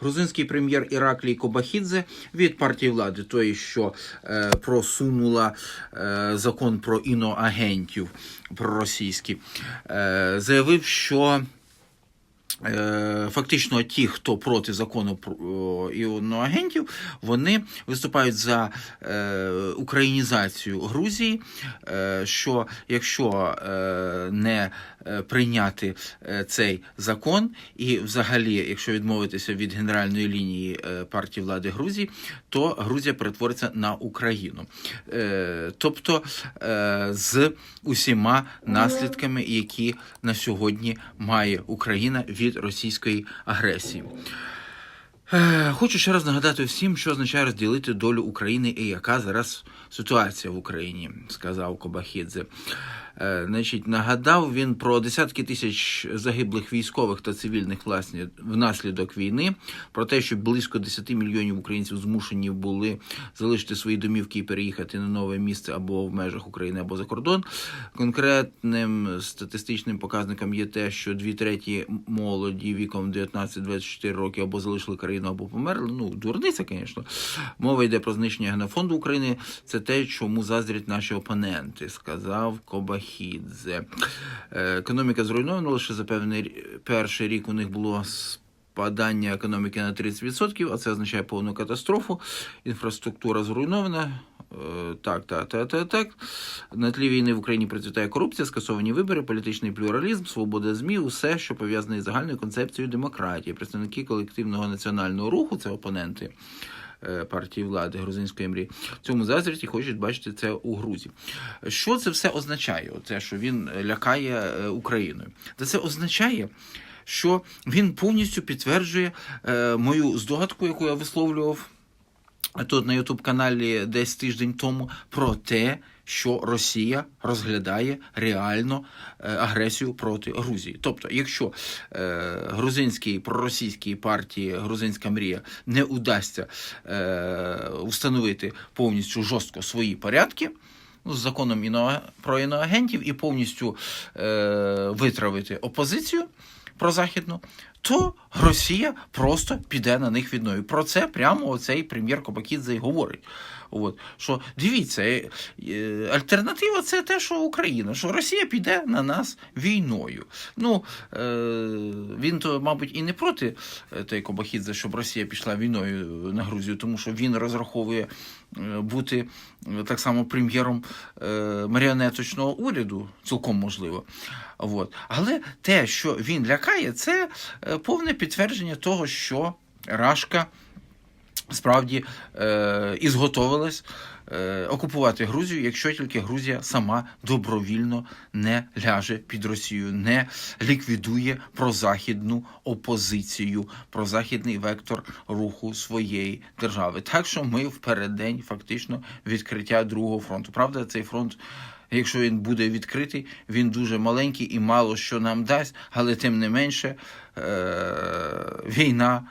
Грузинський прем'єр Іраклій Кобахідзе від партії влади, тої, що е, просунула е, закон про іноагентів проросійські, е, заявив, що Фактично, ті, хто проти закону про іоноагентів, вони виступають за е, українізацію Грузії. Е, що якщо е, не е, прийняти е, цей закон, і взагалі, якщо відмовитися від генеральної лінії е, партії влади Грузії, то Грузія перетвориться на Україну. Е, тобто е, з усіма наслідками, які на сьогодні має Україна від російської агресії. Е, Хочу ще раз нагадати всім, що означає розділити долю України і яка зараз ситуація в Україні, сказав Кобахідзе. Е, Значить, нагадав він про десятки тисяч загиблих військових та цивільних власне внаслідок війни, про те, що близько 10 мільйонів українців змушені були залишити свої домівки і переїхати на нове місце або в межах України, або за кордон. Конкретним статистичним показником є те, що дві треті молоді віком 19-24 роки або залишили країну, або померли. Ну, дурниця, звісно. Мова йде про знищення генофонду України. Це те, чому заздрять наші опоненти, сказав Кобахідзе. Е, Економіка зруйнована лише за певний перший рік у них було спадання економіки на 30%, а це означає повну катастрофу. Інфраструктура зруйнована. Е, Так, так, так, так, так. На тлі війни в Україні процвітає корупція, скасовані вибори, політичний плюралізм, свобода ЗМІ, усе, що пов'язане із загальною концепцією демократії. Представники колективного національного руху, це опоненти е, партії влади грузинської мрії, в цьому зазвіті хочуть бачити це у Грузії. Що це все означає? Оце, що він лякає е, Україною. Та це означає. Що він повністю підтверджує е, мою здогадку, яку я висловлював тут на Ютуб каналі десь тиждень тому про те, що Росія розглядає реально е, агресію проти Грузії. Тобто, якщо е, грузинській проросійській партії Грузинська мрія не удасться е, установити повністю жорстко свої порядки. Ну, з законом іно... про іноагентів і повністю е, витравити опозицію прозахідну, то Росія просто піде на них війною. Про це прямо оцей прем'єр Кобакідзе і говорить. От що дивіться, е, е, альтернатива це те, що Україна, що Росія піде на нас війною. Ну е, він то, мабуть, і не проти той Кобахідзе, щоб Росія пішла війною на Грузію, тому що він розраховує бути так само прем'єром маріонеточного уряду, цілком можливо. От. Але те, що він лякає, це повне підтвердження того, що Рашка справді е, і зготовилась е, окупувати Грузію, якщо тільки Грузія сама добровільно не ляже під Росію, не ліквідує прозахідну опозицію, прозахідний вектор руху своєї держави. Так що ми в фактично відкриття другого фронту. Правда, цей фронт. Якщо він буде відкритий, він дуже маленький і мало що нам дасть, але тим не менше е- війна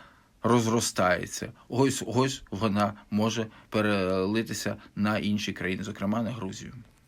розростається. Ось ось вона може перелитися на інші країни, зокрема на Грузію.